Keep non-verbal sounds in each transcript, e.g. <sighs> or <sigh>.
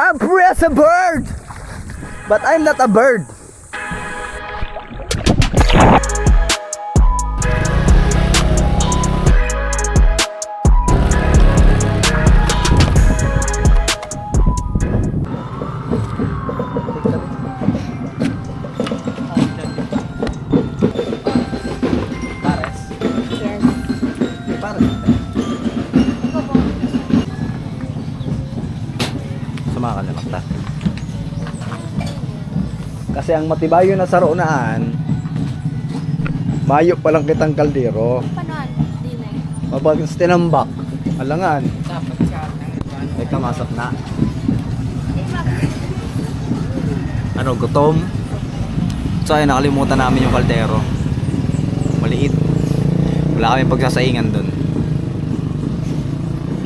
I'm free a bird! But I'm not a bird. Sumakan na ta. Kasi ang matibayo na sa roonaan, mayo pa lang kitang kaldero, Panuan? Dinay. mabagis tinambak, alangan, ay kamasap na. Ano, gutom? So ayun, nakalimutan namin yung kaldero. Maliit. Wala kami pagsasaingan dun.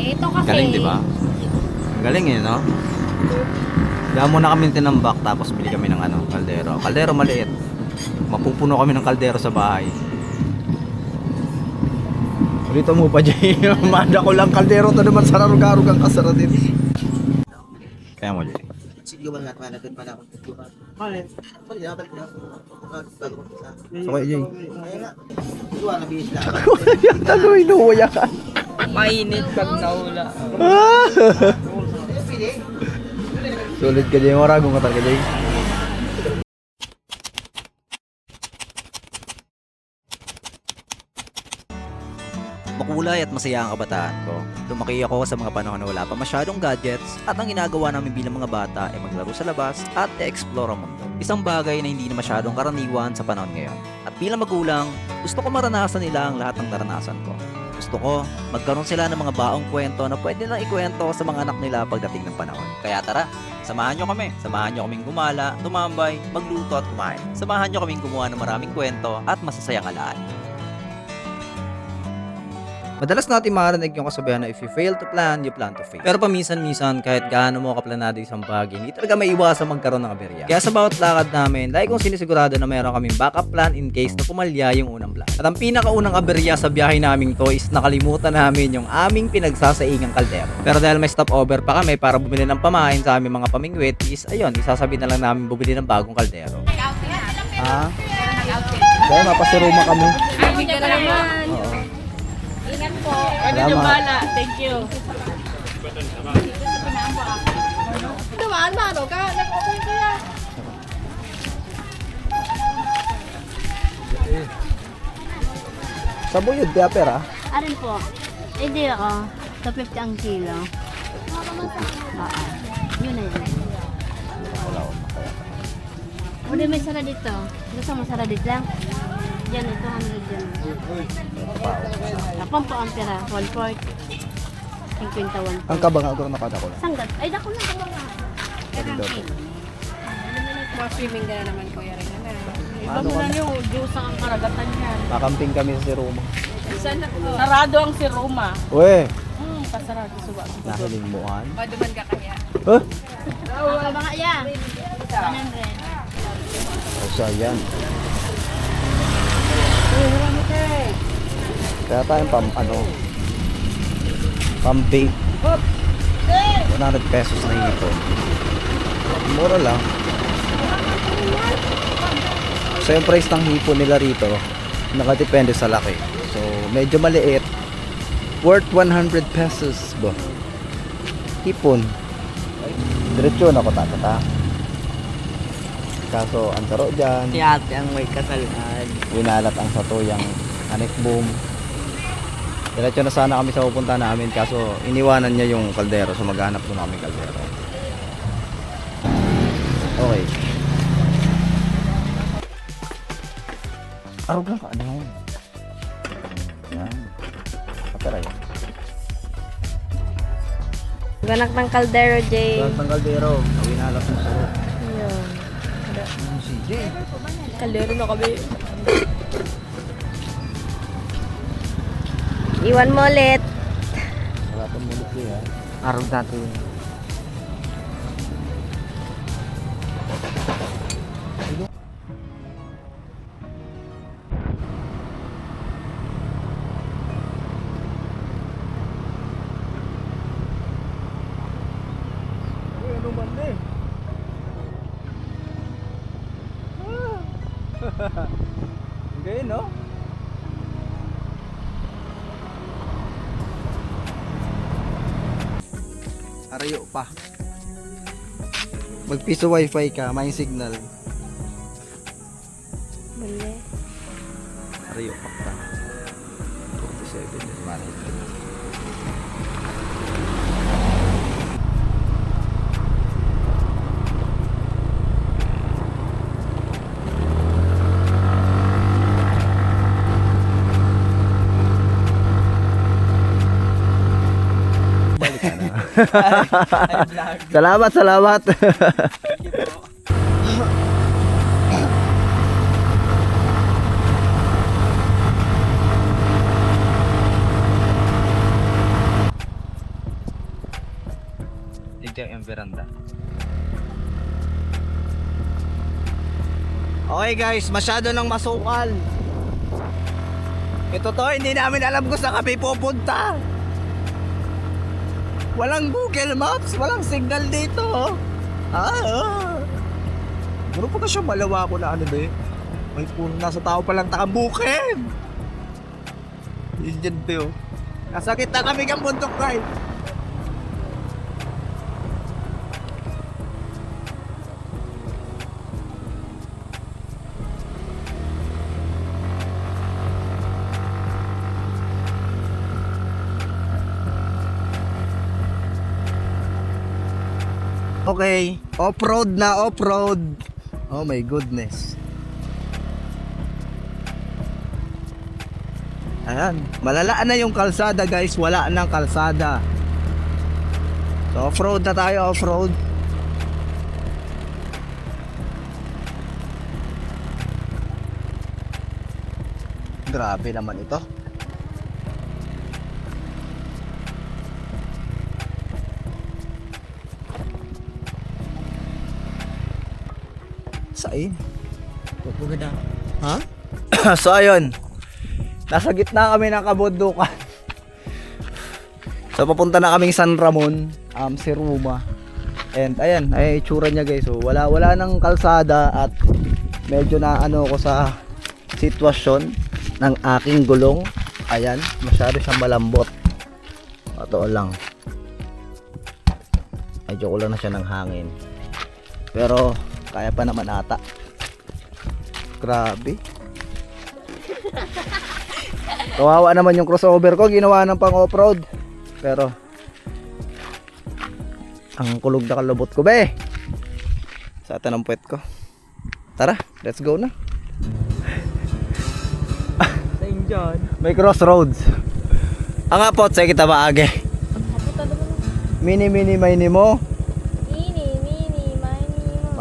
Eh, ito kasi. Galing, di ba? Galing eh, no? Kaya muna kami tinambak tapos bili kami ng ano, kaldero. Kaldero maliit. Mapupuno kami ng kaldero sa bahay. Ulitin mo pa, <laughs> Jay. Manda ko lang kaldero to naman sa narugarug ang kasara din. Kaya mo, sa. So, kaya, Jay. Kaya nga. Duwa na bihis lang. <laughs> Tagoy, nuwaya ka. Mainit pag naula. <laughs> Sulit ka, Jay. Maragong ka talaga, Jay. Makulay at masaya ang kabataan ko. Lumaki ako sa mga panahon na wala pa masyadong gadgets at ang ginagawa namin bilang mga bata ay maglaro sa labas at i-explore ang mundo. Isang bagay na hindi na masyadong karaniwan sa panahon ngayon. At bilang magulang, gusto ko maranasan nila ang lahat ng naranasan ko. Gusto ko, magkaroon sila ng mga baong kwento na pwede lang ikwento sa mga anak nila pagdating ng panahon. Kaya tara, samahan nyo kami. Samahan nyo kaming gumala, tumambay, magluto at kumain. Samahan nyo kaming gumawa ng maraming kwento at masasayang alaala. Madalas natin marinig yung kasabihan na if you fail to plan, you plan to fail. Pero paminsan-minsan, kahit gaano mo kaplanado isang bagay, hindi talaga may iwasan magkaroon ng aberya. Kaya sa bawat lakad namin, lagi kong sinisigurado na meron kaming backup plan in case na pumalya yung unang plan. At ang pinakaunang aberya sa biyahe namin to is nakalimutan namin yung aming pinagsasaingang kaldero. Pero dahil may stopover pa kami para bumili ng pamain sa aming mga pamingwit, is ayun, isasabi na lang namin bumili ng bagong kaldero. Ha? Kaya mapasiruma kami. Abi ka naman. Oo. Ingat po. Ano Salamat. yung bala? Thank you. Dumaan ba? Ano ka? Nag-open ko yan. Sa buyod, kaya pera. Arin po. Hindi ako. Sa 50 ang kilo. Oo. Yun na yun. Uli may sara dito. Gusto mo sara dito lang? Yan, ito 100 yan. Tapang po ang pera. 1 quart. 51 po. Ang kabanga ko nakada ko lang. Sanggat. Ay, dako na. Dako na. Mga swimming na naman, Kuya Rin. Iba mo na yung Diyos ang karagatan niyan. Kakamping kami sa Roma. Sarado ang si Roma. Uwe, Hmm, pasarado suba. nahiling mo an. Paduman ka kaya. Huh? Ang mga yan. 100. O siya yan. Kaya tayong pam, ano, pam bait. 100 pesos na ito. Mura lang. So yung price ng hipon nila rito, nakadepende sa laki. So medyo maliit. Worth 100 pesos ba? Hipon. Diretso na ko tatata. Kaso ang taro dyan, Si ate ang may kasalanan. winalat ang satuyang anek boom. Diretso na sana kami sa pupunta namin kaso iniwanan niya yung kaldero so maghanap doon kami kaldero. Okay. Arog lang ka, ano yun? Yan. Kapera yan. Ganak ng kaldero, Jay. Lahat ng kaldero, winalat ang taro. Ayun. Yung CJ. Kaldero na kami. Iwan mo ulit. Wala pang mulit yan. Arog natin. <laughs> Ganyan, no? Arayo pa. Magpiso wifi ka, may signal. Bali. Arayo pa ka. 47 is salamat, salamat. Tignan yung veranda. Okay guys, masyado nang masukal. Ito to, hindi namin alam kung saan kami pupunta. Walang Google Maps, walang signal dito. oh. Ah, ah. Pero pa siya malawa ko na ano ba eh. May puno nasa tao palang takambukin. Yun dyan to. Nasakit na kami kang bundok guys. Okay, off-road na off-road. Oh my goodness. Ayan, malalaan na yung kalsada guys, wala nang kalsada. So off-road na tayo, off-road. Grabe naman ito. Sain. Ha? <coughs> so ayun. Nasa gitna kami ng kabundukan. so papunta na kaming San Ramon, um, si Ruma. And ayan, ay itsura niya guys. So wala wala nang kalsada at medyo na ano ko sa sitwasyon ng aking gulong. Ayan, masyado siyang malambot. Totoo lang. Medyo kulang na siya ng hangin. Pero kaya pa naman ata. Grabe. <laughs> Kawawa naman yung crossover ko, ginawa ng pang off-road. Pero ang kulog na kalubot ko be. Sa ata ng puwet ko. Tara, let's go na. May crossroads. Ang apot sa kita maage. Mini mini mini mo.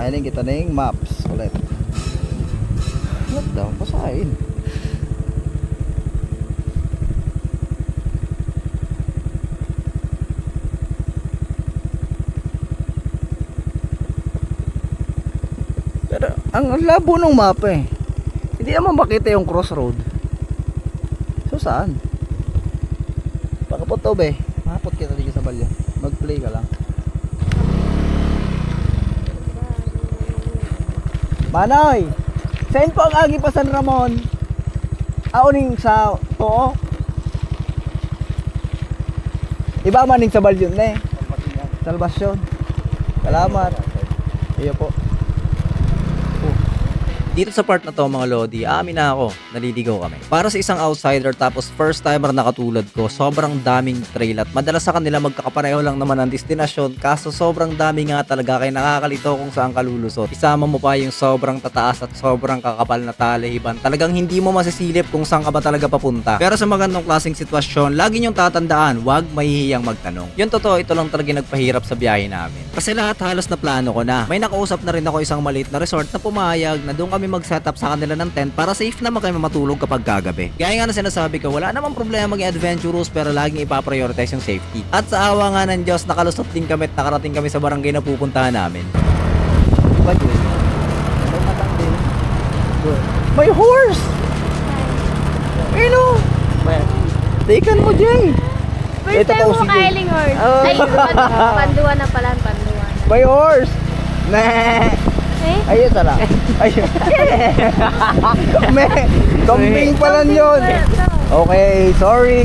Mahiling kita na yung maps ulit. What daw? Pasahin. Pero ang labo ng mapa eh. Hindi naman makita yung crossroad. So saan? Pakapot to be. Mahapot kita dito sa balya. Mag-play ka lang. Manoy! Saan po ang agi pa San Ramon? Auning sa oo. Iba maning sa balyon na eh. Salvasyon. Salamat. Iyo po. Dito sa part na to mga Lodi, amin na ako, naliligaw kami. Para sa isang outsider tapos first timer na katulad ko, sobrang daming trail at madalas sa kanila magkakapareho lang naman ang destinasyon kaso sobrang dami nga talaga kaya nakakalito kung saan kalulusot. Isama mo pa yung sobrang tataas at sobrang kakapal na talihiban. Talagang hindi mo masisilip kung saan ka ba talaga papunta. Pero sa magandang klaseng sitwasyon, lagi niyong tatandaan, wag mahihiyang magtanong. Yun totoo, ito lang talaga nagpahirap sa biyahe namin. Kasi lahat halos na plano ko na. May nakausap na rin ako isang maliit na resort na pumayag na doon kami mag-setup sa kanila ng tent para safe naman kami matulog kapag gagabi. Kaya nga na sinasabi ko, wala namang problema maging adventurous pero laging ipaprioritize yung safety. At sa awa nga ng Diyos, nakalusot din kami at nakarating kami sa barangay na pupuntahan namin. Diba yun? May horse! Ano? Taken mo, Jay! First Ito time po mo si Jay. kailing horse. Oh. Ay, panduan na pala, panduan. May horse! Nah! Eh? Ayun tala. <laughs> Ayun. Me, kambing pala yun. Okay, sorry.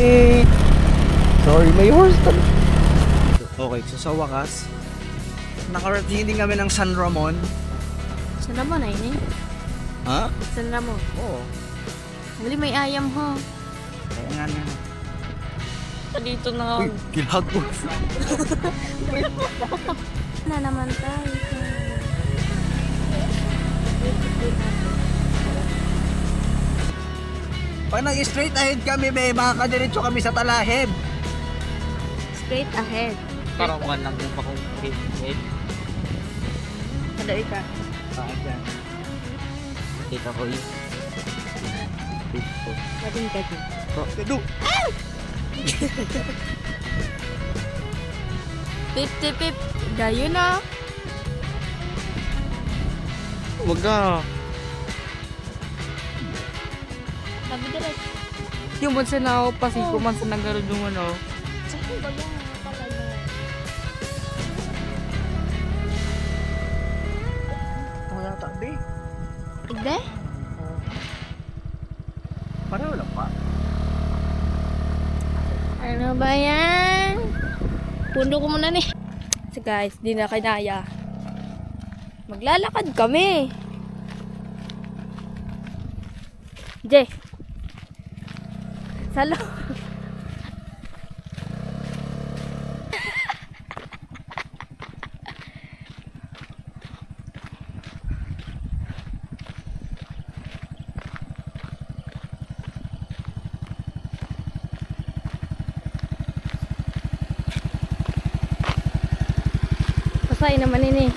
Sorry, may horse tala. Okay, so sa wakas, nakarating din kami ng San Ramon. Saan mo na ini? Ha? Saan mo? Oo. Huli may ayam ho. Kaya nga nga. Dito na Uy, gilago. <laughs> Na naman tayo. Pag nag-straight ahead kami, may makakadiretso kami sa talahib. Straight ahead. Parang one lang yung pakong head. Kada ka. Kita ko yun. Pwedeng ka din. Kadu. <laughs> Pip, pip, pip. Dayo na. Wag ka. Sabi direct. Yung man sa nao, pasiko man sa nagkaroon yung ano. Saan ba yan? Pala na. Wala tabi. Igde? Pareho lang pa. Ano ba yan? Pundo ko muna ni. So guys, di na kinaya. Maglalakad kami. Je. Salo. Pasay naman ini.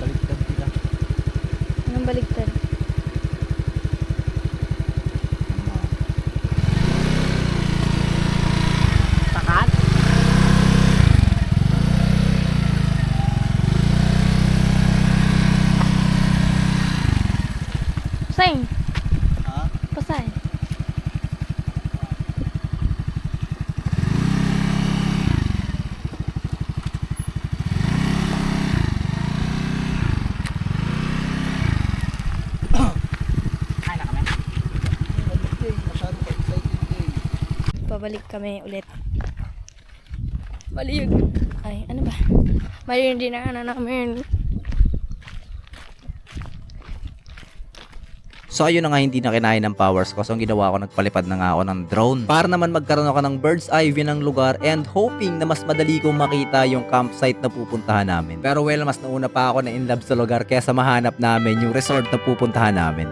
Baliktad kita. Anong baligtad? Takat? Pasay. Ha? Pasay. Masyado pa excited eh. Babalik kami ulit. Bali yun. Ay, ano ba? Mali yung dinaanan namin. So ayun na nga hindi na kinaya ng powers ko. So ang ginawa ko nagpalipad na nga ako ng drone. Para naman magkaroon ako ng bird's eye view ng lugar and hoping na mas madali kong makita yung campsite na pupuntahan namin. Pero well, mas nauna pa ako na in love sa lugar kaya sa mahanap namin yung resort na pupuntahan namin.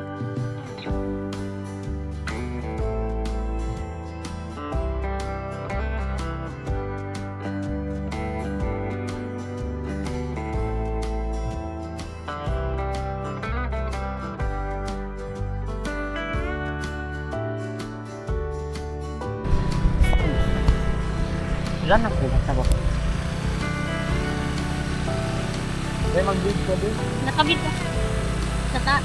Kaya mag-bid ka din. Nakabit ka. Tata.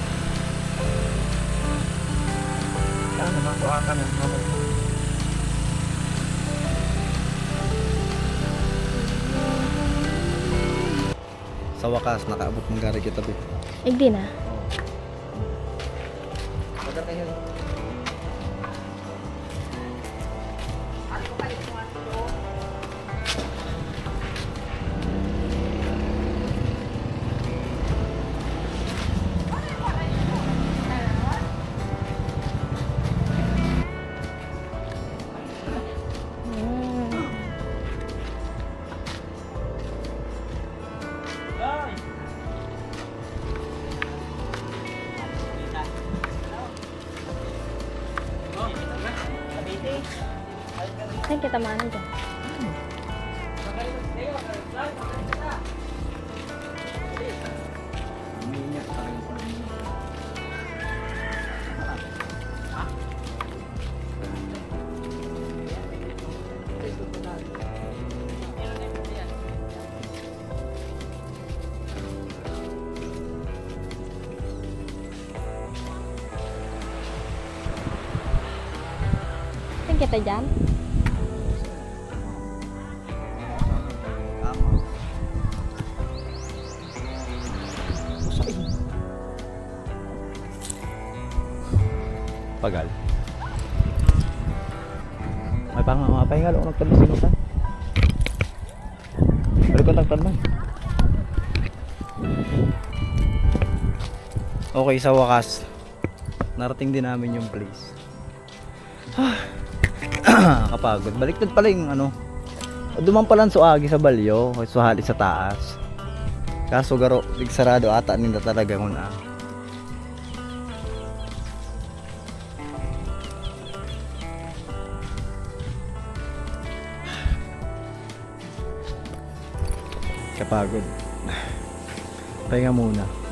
Kaya naman, kuha ka na. Sa wakas, nakaabot ng gari kita, Bi. Igdi na. Saan kita mana dyan. kita dyan? Pagal. May pang mga pahinga lo nagtalo sino ka? Balik ko nagtalo. Okay, sa wakas, narating din namin yung place. <clears throat> Kapagod. Baliktad pala yung ano. Duman pala suagi sa balyo, suhali sa taas. Kaso garo, sarado ata nila talaga muna. Kapagod. <sighs> Pahinga muna.